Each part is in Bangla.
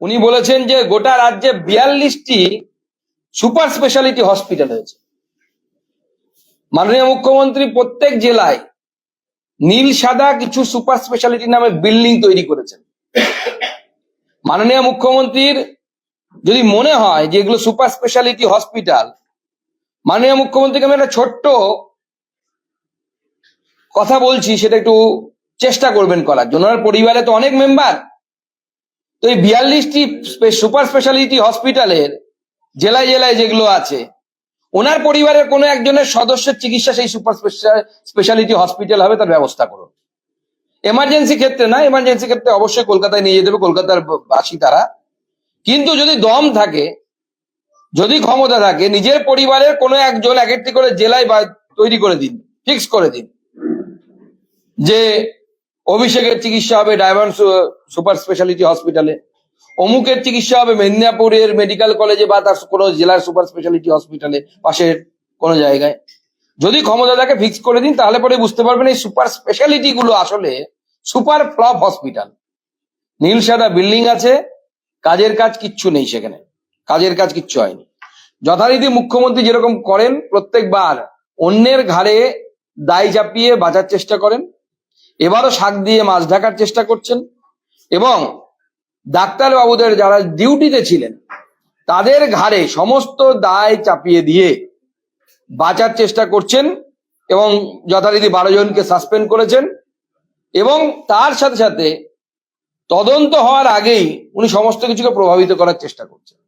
উনি বলেছেন যে গোটা রাজ্যে বিয়াল্লিশটি সুপার স্পেশালিটি হসপিটাল হয়েছে। মাননীয় মুখ্যমন্ত্রী প্রত্যেক জেলায় নীল সাদা কিছু সুপার স্পেশালিটি নামে বিল্ডিং তৈরি করেছেন। মাননীয় মুখ্যমন্ত্রীর যদি মনে হয় যে এগুলো সুপার স্পেশালিটি হসপিটাল, মাননীয় মুখ্যমন্ত্রীকে আমি একটা ছোট্ট কথা বলছি, সেটা একটু চেষ্টা করবেন করার জন্য। পরিবারে তো অনেক মেম্বার। তো এই বিয়াল্লিশটি সুপার স্পেশালিটি হসপিটালের জেলায় জেলায় যেগুলো আছে, ওনার পরিবারের কোনো একজনের সদস্যের চিকিৎসা সেই সুপার স্পেশালিটি হসপিটাল হবে তার ব্যবস্থা করুন। এমার্জেন্সি ক্ষেত্রে না, এমার্জেন্সি ক্ষেত্রে অবশ্যই কলকাতায় নিয়ে যেতে হবে, কলকাতার বাসী তারা। কিন্তু যদি দম থাকে, যদি ক্ষমতা থাকে, নিজের পরিবারের কোনো একজন এক একটি করে জেলায় তৈরি করে দিন, ফিক্স করে দিন। যে অভিষেকের চিকিৎসা হবে ডায়মন্ড সুপার স্পেশালিটি হসপিটালে। অমুকের চিকিৎসা হবে মেদিনীপুরের মেডিকেল কলেজে বা তার কোনো জেলার সুপার স্পেশালিটি হসপিটালে, পাশের কোনো জায়গায়। যদি ক্ষমতা থাকে ফিক্স করে দিন, তাহলে পরে বুঝতে পারবেন এই সুপার স্পেশালিটি গুলো আসলে সুপার ফ্লপ হসপিটাল। নীল সাদা বিল্ডিং আছে, কাজের কাজ কিচ্ছু নেই সেখানে। কাজের কাজ কিচ্ছু হয়নি। যথারীতি মুখ্যমন্ত্রী যেরকম করেন, প্রত্যেকবার অন্যের ঘাড়ে দায় চাপিয়ে বাঁচার চেষ্টা করেন। এবারও শাক দিয়ে মাছ ঢাকার চেষ্টা করছেন এবং ডাক্তার বাবুদের যারা ডিউটিতে ছিলেন, তাদের ঘাড়ে সমস্ত দায় চাপিয়ে দিয়ে বাঁচার চেষ্টা করছেন এবং যথারীতি বারো জনকে সাসপেন্ড করেছেন এবং তার সাথে সাথে তদন্ত হওয়ার আগেই উনি সমস্ত কিছুকে প্রভাবিত করার চেষ্টা করছেন।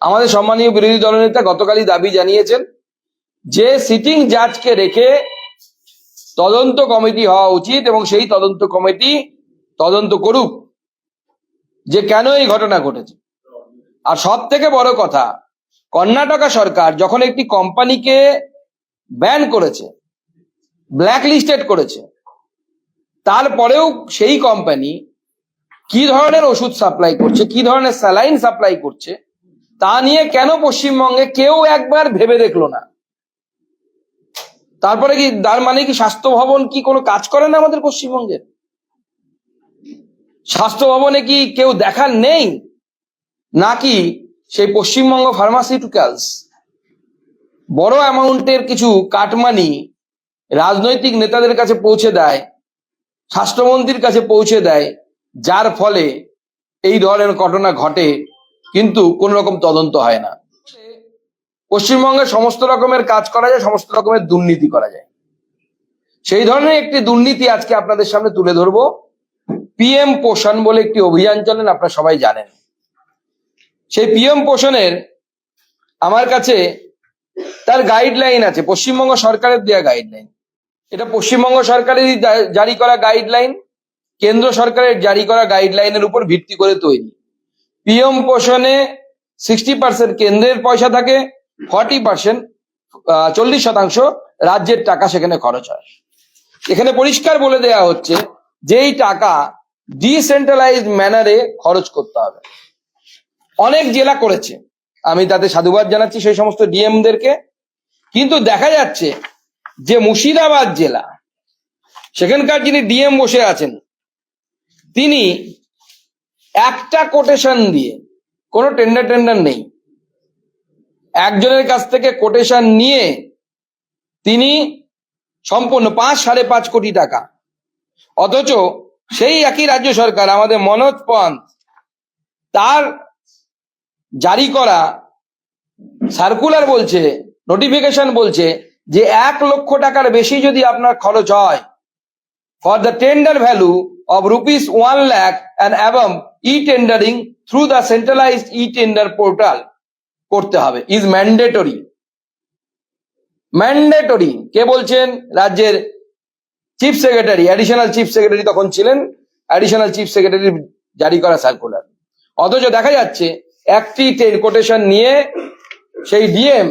আমাদের সম্মানীয় বিরোধী দলনেতা গতকালই দাবি জানিয়েছেন যে সিটিং জাজকে রেখে তদন্ত কমিটি হওয়া উচিত এবং সেই তদন্ত কমিটি তদন্ত করুক যে কেন এই ঘটনা ঘটেছে। আর সব থেকে বড় কথা, কর্ণাটকা সরকার যখন একটি কোম্পানিকে ব্যান করেছে ব্ল্যাক লিস্টেড করেছে, তারপরেও সেই কোম্পানি কি ধরনের ওষুধ সাপ্লাই করছে, কি ধরনের স্যালাইন সাপ্লাই করছে, তা নিয়ে কেন পশ্চিমবঙ্গে কেউ একবার ভেবে দেখল না। তারপরে কি, তার মানে কি স্বাস্থ্য ভবন কি কোনো কাজ করে না আমাদের পশ্চিমবঙ্গে স্বাস্থ্য ভবনে কি কেউ দেখার নেই? নাকি সেই পশ্চিমবঙ্গ ফার্মাসিউটিক্যালস বড় অ্যামাউন্টের কিছু কাটমানি রাজনৈতিক নেতাদের কাছে পৌঁছে দেয়, স্বাস্থ্যমন্ত্রীর কাছে পৌঁছে দেয়, যার ফলে এই ধরনের ঘটনা ঘটে, কিন্তু কোন রকম তদন্ত হয় না। পশ্চিমবঙ্গে সমস্ত রকমের কাজ করা যায়, সমস্ত রকমের দুর্নীতি করা যায়। সেই ধরনের একটি দুর্নীতি আজকে আপনাদের সামনে তুলে ধরবো। পিএম পোষণ বলে একটি অভিযান চলেন, আপনারা সবাই জানেন। সেই পিএম পোষণের আমার কাছে তার গাইডলাইন আছে। পশ্চিমবঙ্গ সরকারের দেওয়া গাইডলাইন এটা পশ্চিমবঙ্গ সরকারেরই জারি করা গাইডলাইন কেন্দ্র সরকারের জারি করা গাইডলাইনের উপর ভিত্তি করে তৈরি। পিএম পোষণে সিক্সটি পার্সেন্ট কেন্দ্রের পয়সা থাকে ফর্টি পার্সেন্ট চল্লিশ শতাংশ রাজ্যের টাকা সেখানে খরচ হয়। এখানে পরিষ্কার বলে দেয়া হচ্ছে যে এই টাকা ডিসেন্ট্রালাইজ ম্যানারে খরচ করতে হবে। অনেক জেলা করেছে। আমি তাতে সাধুবাদ জানাচ্ছি সেই সমস্ত ডিএমদেরকে। কিন্তু দেখা যাচ্ছে যে মুর্শিদাবাদ জেলা, সেখানকার যিনি ডিএম বসে আছেন, তিনি একটা কোটেশন দিয়ে কোনো টেন্ডার টেন্ডার নেই। একজনের কাছ থেকে কোটেশন নিয়ে তিনি সম্পূর্ণ পাঁচ সাড়ে পাঁচ কোটি টাকা। অথচ সেই একই রাজ্য সরকার, আমাদের মনোজ পন্থ, তার জারি করা সার্কুলার বলছে নোটিফিকেশন বলছে যে এক লক্ষ টাকার বেশি যদি আপনার খরচ হয় for the tender value of rupees one lakh and above e tendering through the centralised e tender portal করতে হবে ইজ ম্যান্ডেটরি ম্যান্ডেটরি কে বলছেন? রাজ্যের chief secretary additional chief secretary তখন ছিলেন অ্যাডিশনাল চিফ সেক্রেটারি জারি করা সার্কুলার অথচ দেখা যাচ্ছে একটি কোটেশন নিয়ে সেই ডিএম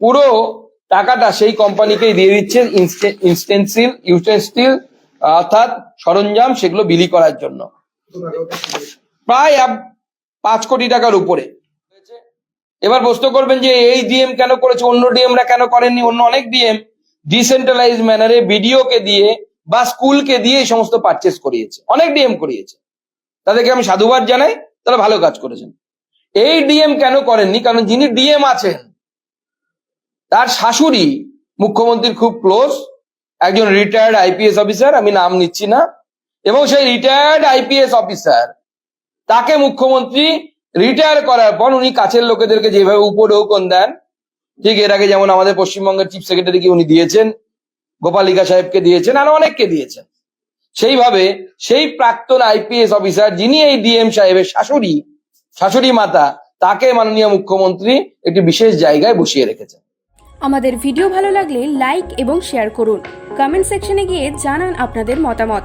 পুরো টাকাটা সেই কোম্পানিকেই দিয়ে দিচ্ছে ইনস্টেন্সিল ইউটেন্সিল অর্থাৎ সরঞ্জাম সেগুলো বিলি করার জন্য। প্রায় পাঁচ কোটি টাকার উপরে। এবার প্রশ্ন করবেন যে এই ডিএম কেন করেছে? অন্য ডিএমরা কেন করেননি? অন্য অনেক ডিএম ডিসেন্ট্রালাইজ ম্যানারে বিডিও কে দিয়ে বা স্কুলকে দিয়ে এই সমস্ত পারচেস করিয়েছে। অনেক ডিএম করিয়েছে। তাদেরকে আমি সাধুবাদ জানাই, তারা ভালো কাজ করেছেন। এই ডিএম কেন করেননি? কারণ যিনি ডিএম আছেন, তার শাশুড়ি মুখ্যমন্ত্রীর খুব ক্লোজ একজন রিটায়ার্ড আইপিএস অফিসার আমি নাম নিচ্ছি না, এবং সেই রিটায়ার্ড আইপিএস অফিসার তাকে মুখ্যমন্ত্রী রিটায়ার করার পর উনি কাছের লোকেদেরকে যেভাবে উপঢৌকন দেন, ঠিক এর আগে যেমন আমাদের পশ্চিমবঙ্গের চিফ সেক্রেটারিকে উনি দিয়েছেন, গোপালিকা সাহেবকে দিয়েছেন, আর অনেককে দিয়েছেন। সেইভাবে সেই প্রাক্তন আইপিএস অফিসার যিনি এই ডিএম সাহেবের শাশুড়ি শাশুড়ি মাতা, তাকে মাননীয় মুখ্যমন্ত্রী একটি বিশেষ জায়গায় বসিয়ে রেখেছেন। আমাদের ভিডিও ভালো লাগলে লাইক এবং শেয়ার করুন। কমেন্ট সেকশনে গিয়ে জানান আপনাদের মতামত।